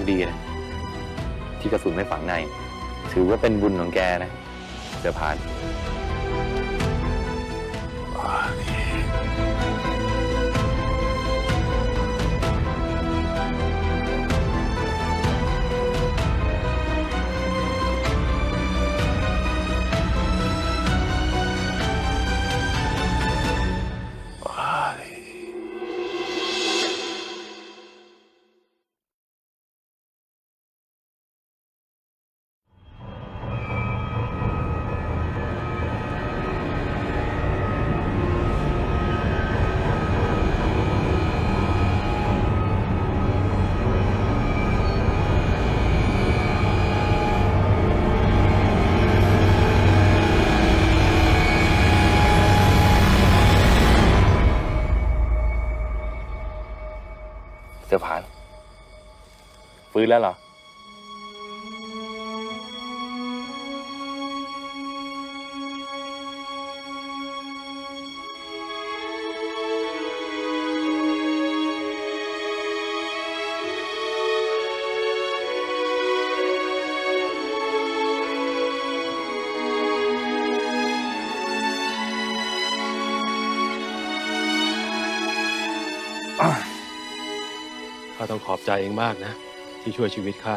คดีนะที่กระสุนไม่ฝังใน ถือว่าเป็นบุญของแกนะเสือผานเสื ฟื้นแล้วเหรอ ข้าต้องขอบใจเองมากนะ ที่ช่วยชีวิตข้า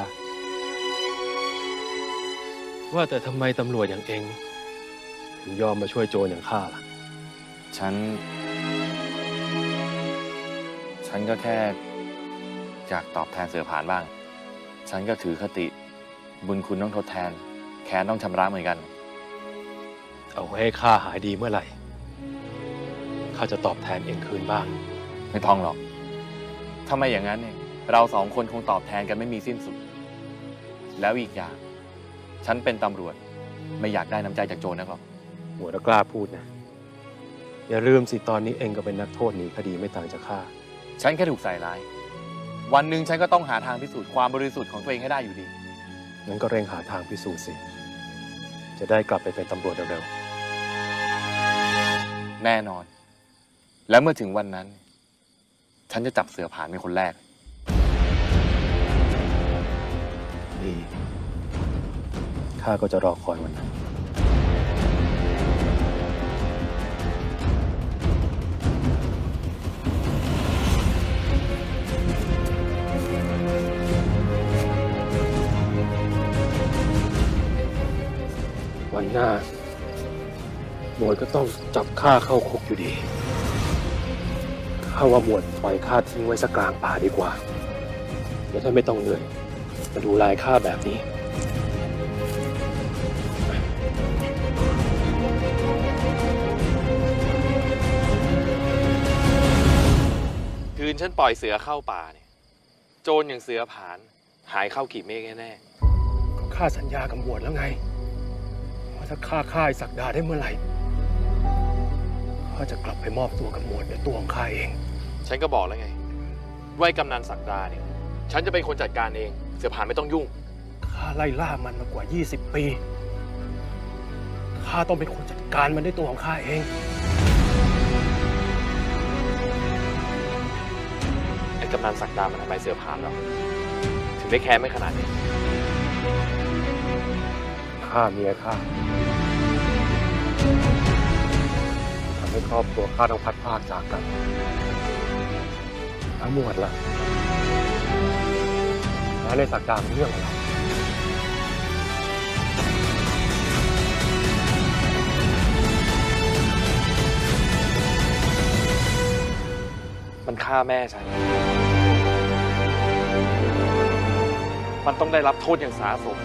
ว่าแต่ทำไมตำรวจอย่างเอง ถึงยอมมาช่วยโจรอย่างข้าล่ะ ฉัน ฉันก็แค่อยากตอบแทนเสือผานบ้าง ฉันก็ถือคติ บุญคุณต้องทดแทน แค้นต้องชำระเหมือนกัน เอาไว้ให้ข้าหายดีเมื่อไหร่ ข้าจะตอบแทนเองคืนบ้าง ไม่ต้องหรอก ถ้าไม่อย่างนั้นเนี่ย เราสองคนคงตอบแทนกันไม่มีสิ้นสุด แล้วอีกอย่าง ฉันเป็นตำรวจไม่อยากได้น้ำใจจากโจรนักหรอกหัวตะกล้าพูดนะ อย่าลืมสิตอนนี้เองก็เป็นนักโทษหนีคดีไม่ต่างจากข้าฉันแค่ถูกใส่ร้าย วันหนึ่งฉันก็ต้องหาทางพิสูจน์ความบริสุทธิ์ของตัวเองให้ได้อยู่ดี งั้นก็เร่งหาทางพิสูจน์สิ จะได้กลับไปเป็นตำรวจเร็วแน่นอน และเมื่อถึงวันนั้น ฉันจะจับเสือผานเป็นคนแรก ข้าก็จะรอคอยวันนั้น วันหน้าหมวดก็ต้องจับข้าเข้าคุกอยู่ดี ข้าว่าหมวดปล่อยข้าทิ้งไว้สักกลางป่าดีกว่าจะได้ไม่ต้องเหนื่อยมาดูลายข้าแบบนี้ ฉันปล่อยเสือเข้าป่าเนี่ยโจรอย่างเสือผาน หายเข้าขีบเมฆแน่ก็ข้าสัญญากับหมวดแล้วไง ว่าถ้าข้าฆ่าไอ้ศักดาได้เมื่อไหร่ข้าจะกลับไปมอบตัวกับหมวดในตัวของข้าเอง ๆฉันก็บอกแล้วไงว่าไอ้กำนันศักดาเนี่ย ฉันจะเป็นคนจัดการเอง เสือผานไม่ต้องยุ่ง ข้าไล่ล่ามันมากว่า 20 ปี ข้าต้องเป็นคนจัดการมันด้วยตัวของข้าเอง กำนันศักดามันทำไมเสือผานหรอถึงได้แค้นไม่ขนาดนี้ข้าเมียข้าทำให้ครอบครัวข้าต้องพัดพรากจากกันแล้วหมวดล่ะแล้วในสักดาเป็นเรื่องอะไรมันฆ่าแม่ฉัน มันต้องได้รับโทษอย่างสาสม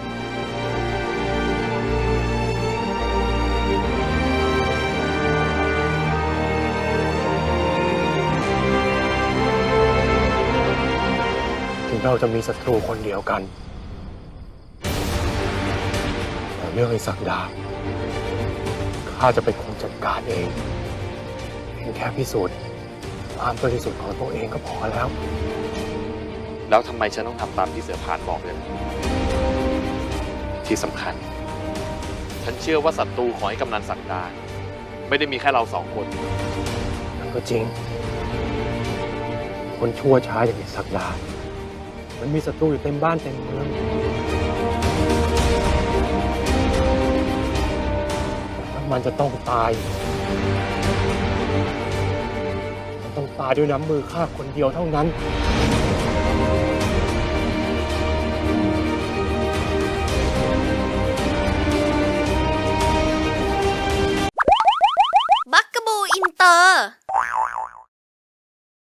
ถึงเราจะมีศัตรูคนเดียวกัน แต่เรื่องไอ้ศักดา ข้าจะเป็นคนจัดการเองเพียงแค่พิสูจน์ความบริสุทธิ์ของตัวเองก็พอแล้ว แล้วทำไมฉันต้องทำตามที่เสือผานบอกเลยล่ะที่สำคัญ ฉันเชื่อว่าศัตรูของไอ้กำนันศักดา ไม่ได้มีแค่เราสองคนนั่นก็จริง คนชั่วช้าอย่างไอ้ศักดา มันมีศัตรูอยู่เต็มบ้านเต็มเมือง มันจะต้องตาย ต้องตายด้วยน้ำมือข้าคนเดียวเท่านั้น